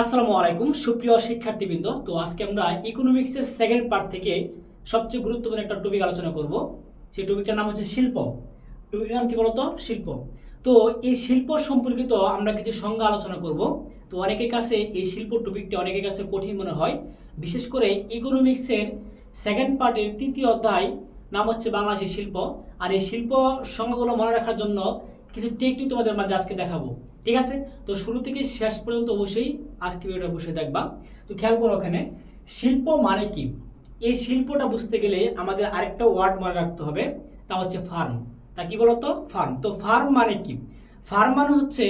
আসসালামু আলাইকুম, সুপ্রিয় শিক্ষার্থীবৃন্দ। তো আজকে আমরা ইকোনমিক্সের সেকেন্ড পার্ট থেকে সবচেয়ে গুরুত্বপূর্ণ একটা টপিক আলোচনা করব। সেই টপিকটার নাম হচ্ছে শিল্প। টপিকটার নাম কি বলতো? শিল্প। তো এই শিল্প সম্পর্কিত আমরা কিছু সংজ্ঞা আলোচনা করব। তো অনেকের কাছে এই শিল্প টপিকটা অনেকের কাছে কঠিন মনে হয়। বিশেষ করে ইকোনমিক্সের সেকেন্ড পার্টের তৃতীয় অধ্যায়, নাম হচ্ছে বাংলাদেশের শিল্প। আর এই শিল্প সংজ্ঞাগুলো মনে রাখার জন্য কিছু টেকনিক তোমাদের মাঝে আজকে দেখাবো, ঠিক আছে? তো শুরু থেকে শেষ পর্যন্ত অবশ্যই আজকে ভিডিওটা অবশ্যই দেখবা তো খেয়াল করো ওখানে, শিল্প মানে কি? এই শিল্পটা বুঝতে গেলে আমাদের আরেকটা ওয়ার্ড মনে রাখতে হবে, তা হচ্ছে ফার্ম তা কি বলতো? ফার্ম তো ফার্ম মানে কি? ফার্ম মানে হচ্ছে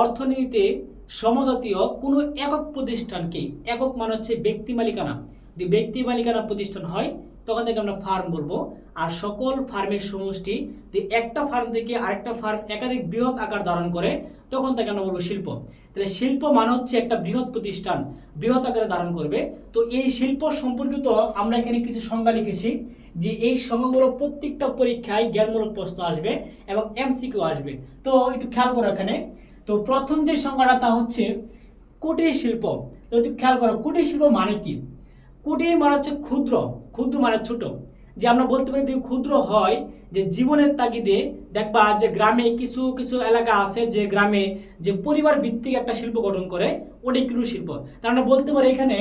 অর্থনীতিতে সমজাতীয় কোনো একক প্রতিষ্ঠানকে, একক মানে হচ্ছে ব্যক্তি মালিকানা। যদি ব্যক্তি মালিকানা প্রতিষ্ঠান হয় তখন থেকে আমরা ফার্ম বলব। আর সকল ফার্মের সমষ্টি যদি একটা ফার্ম থেকে আরেকটা ফার্ম একাধিক বৃহৎ আকার ধারণ করে, তখন তাকে আমরা বলব শিল্প। তাহলে শিল্প মানে হচ্ছে একটা বৃহৎ প্রতিষ্ঠান, বৃহৎ আকারে ধারণ করবে। তো এই শিল্প সম্পর্কিত আমরা এখানে কিছু সংজ্ঞা লিখেছি, যে এই সংজ্ঞাগুলো প্রত্যেকটা পরীক্ষায় জ্ঞানমূলক প্রশ্ন আসবে এবং এমসিকিউ আসবে। তো একটু খেয়াল করো এখানে। তো প্রথম যে সংজ্ঞাটা, তা হচ্ছে কুটির শিল্প। তো একটু খেয়াল করো, কুটির শিল্প মানে কি? কুটির মানে হচ্ছে ক্ষুদ্র ক্ষুদ্র মানে ছোট। যে আমরা বলতে পারি যদি ক্ষুদ্র হয় যে জীবনের তাগিদে দেখবা যে গ্রামে কিছু কিছু এলাকা আছে যে গ্রামে যে পরিবার ভিত্তিক একটা শিল্প গঠন করে, ওটি কুটির শিল্প? তার আমরা বলতে পারি এখানে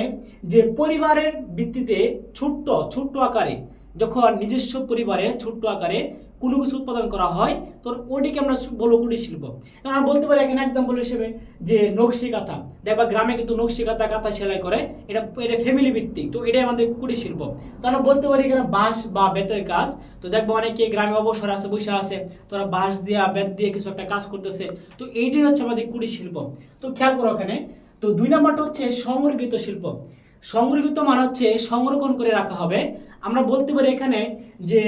যে পরিবারের ভিত্তিতে ছোট্ট ছোট্ট আকারে, যখন নিজস্ব পরিবারে ছোট্ট আকারে কোনো কিছু উৎপাদন করা হয়, তো ওটিকে আমরা বলব কুটির শিল্প। আমরা বলতে পারি এখানে এক্সাম্পল হিসেবে যে নকশি কাঁথা। দেখবা গ্রামে কিন্তু নকশি কাঁথা কাঁথা সেলাই করে। এটা এটা ফ্যামিলি ভিত্তিক, তো এটাই আমাদের কুটির শিল্প। তো আমরা বলতে পারি এখানে বাঁশ বা বেতের কাজ। তো দেখব অনেকে গ্রামে অবসর আছে, বসে আছে, তোরা বাঁশ দিয়ে, বেত দিয়ে কিছু একটা কাজ করতেছে। তো এইটাই হচ্ছে আমাদের কুটির শিল্প। তো খেয়াল করো এখানে। তো দুই নাম্বারটা হচ্ছে সংরক্ষিত শিল্প। সংরক্ষিত মানে হচ্ছে সংরক্ষণ করে রাখা হবে। আমরা বলতে পারি এখানে যে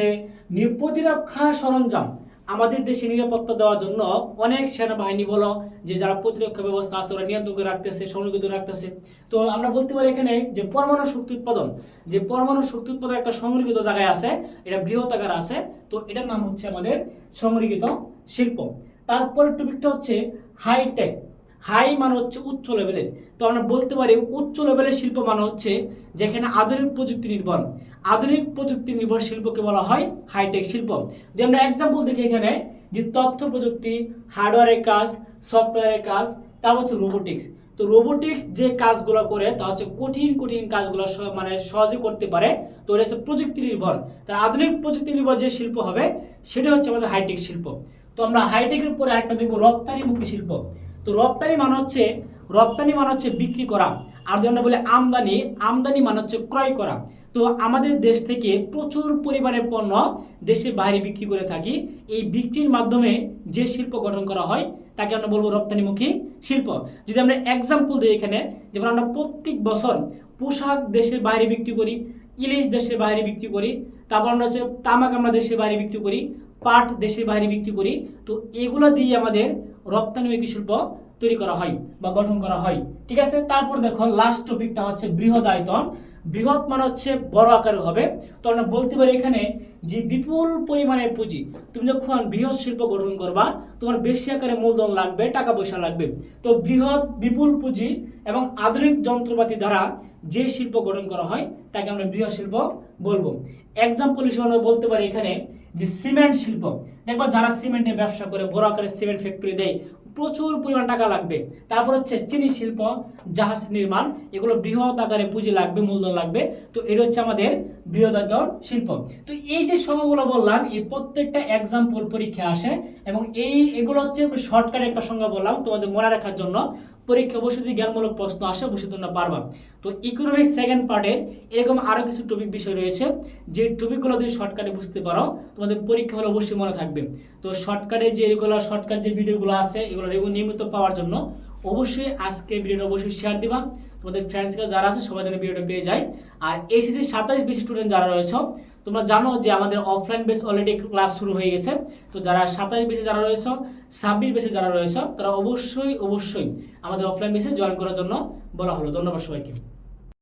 প্রতিরক্ষা সরঞ্জাম আমাদের দেশে নিরাপত্তা দেওয়ার জন্য অনেক সেনাবাহিনী বলো, যে যারা প্রতিরক্ষা ব্যবস্থা আছে ওরা নিয়ন্ত্রণ করে রাখতেছে সংরক্ষিত রাখতেছে। তো আমরা বলতে পারি এখানে যে পরমাণু শক্তি উৎপাদন, যে পরমাণু শক্তি উৎপাদন একটা সংরক্ষিত জায়গায় আছে, এটা বৃহৎ আকার আছে। তো এটার নাম হচ্ছে আমাদের সংরক্ষিত শিল্প। তারপরের টপিকটা হচ্ছে হাইটেক হাই মানে হচ্ছে উচ্চ লেভেলের তো আমরা বলতে পারি উচ্চ লেভেলের শিল্প মানে হচ্ছে যেখানে আধুনিক প্রযুক্তি নির্ভর। আধুনিক প্রযুক্তি নির্ভর শিল্পকে বলা হয় হাইটেক শিল্প। যদি আমরা এক্সাম্পল দেখি এখানে, যে তথ্য প্রযুক্তি হার্ডওয়্যারের কাজ সফটওয়্যারের কাজ, তা হচ্ছে রোবোটিক্স তো রোবোটিক্স যে কাজগুলো করে, তা হচ্ছে কঠিন কঠিন কাজগুলো মানে সহজে করতে পারে। তো এটা হচ্ছে প্রযুক্তি নির্ভর। তাই আধুনিক প্রযুক্তি নির্ভর যে শিল্প হবে, সেটা হচ্ছে আমাদের হাইটেক শিল্প। তো আমরা হাইটেকের উপরে আরেকটা দেখব রপ্তানিমুখী শিল্প। তো রপ্তানি মানে হচ্ছে, রপ্তানি মানে হচ্ছে বিক্রি করা। আর যেমন বলি আমদানি আমদানি মানে হচ্ছে ক্রয় করা। তো আমাদের দেশ থেকে প্রচুর পরিমাণে পণ্য দেশের বাইরে বিক্রি করে থাকি। এই বিক্রির মাধ্যমে যে শিল্প গঠন করা হয়, তাকে আমরা বলব রপ্তানিমুখী শিল্প। যদি আমরা এক্সাম্পল দিই এখানে, যেমন আমরা প্রত্যেক বছর পোশাক দেশের বাইরে বিক্রি করি, ইলিশ দেশের বাইরে বিক্রি করি, তারপর আমরা হচ্ছে তামাক আমরা দেশের বাইরে বিক্রি করি, পাট দেশের বাইরে বিক্রি করি। তো এগুলো দিয়ে আমাদের রপ্তানিমুখী শিল্প তৈরি করা হয় বা গঠন করা হয়। ঠিক আছে? তারপর দেখো লাস্ট টপিকটা হচ্ছে বৃহৎ আয়তন। বৃহৎ মানে হচ্ছে বড় আকারে হবে। তো আমরা বলতে পারি এখানে যে বিপুল পরিমাণে পুঁজি। তুমি যখন বৃহৎ শিল্প গঠন করবা, তোমার বেশি আকারে মূলধন লাগবে টাকা পয়সা লাগবে। তো বৃহৎ, বিপুল পুঁজি এবং আধুনিক যন্ত্রপাতি দ্বারা যে শিল্প গঠন করা হয়, তাকে আমরা বৃহৎ শিল্প বলব। এক্সাম্পল হিসেবে আমরা বলতে পারি এখানে যে সিমেন্ট শিল্প দেখবা যারা সিমেন্টের ব্যবসা করে বড় আকারে সিমেন্ট ফ্যাক্টরি দেয় প্রচুর পরিমাণ টাকা লাগবে। তারপর হচ্ছে চিনি শিল্প, জাহাজ নির্মাণ, এগুলো বৃহৎ আকারে পুঁজি লাগবে, মূলধন লাগবে। তো এটা হচ্ছে আমাদের বৃহদায়তন শিল্প। তো এই যে সংজ্ঞাগুলো বললাম, এই প্রত্যেকটা এক্সাম্পল পরীক্ষা আসে এবং এই এগুলো হচ্ছে শর্টকাট একটা সংজ্ঞা বললাম, তোমাদের মনে রাখার জন্য। পরীক্ষা অবশ্যই যদি জ্ঞানমূলক প্রশ্ন আসে, অবশ্যই তোমরা পারবা। তো ইকোনমিক্স সেকেন্ড পার্টের এরকম আরও কিছু টপিক বিষয় রয়েছে, যে টপিকগুলো যদি শর্টকাটে বুঝতে পারো। তোমাদের পরীক্ষা হলে অবশ্যই মনে থাকবে। তো শর্টকাটে যে এগুলো শর্টকাট যে ভিডিওগুলো আছে, এগুলো রেগু নিয়মিত পাওয়ার জন্য অবশ্যই আজকে ভিডিওটা অবশ্যই শেয়ার দিবা। তোমাদের ফ্রেন্ডসকে যারা আছে, সবাই যেন ভিডিওটা পেয়ে যায়। আর এসিসি সাতাইশ বেশি স্টুডেন্ট যারা রয়েছে, তোমরা জানো যে আমাদের অফলাইন বেস অলরেডি ক্লাস শুরু হয়ে গেছে। তো যারা সাতাশ বেশি যারা রয়েছে, ছাব্বিশ বেশি যারা রয়েছে, তারা অবশ্যই অবশ্যই আমাদের অফলাইন বেসে জয়েন করার জন্য বলা হলো। ধন্যবাদ সবাইকে।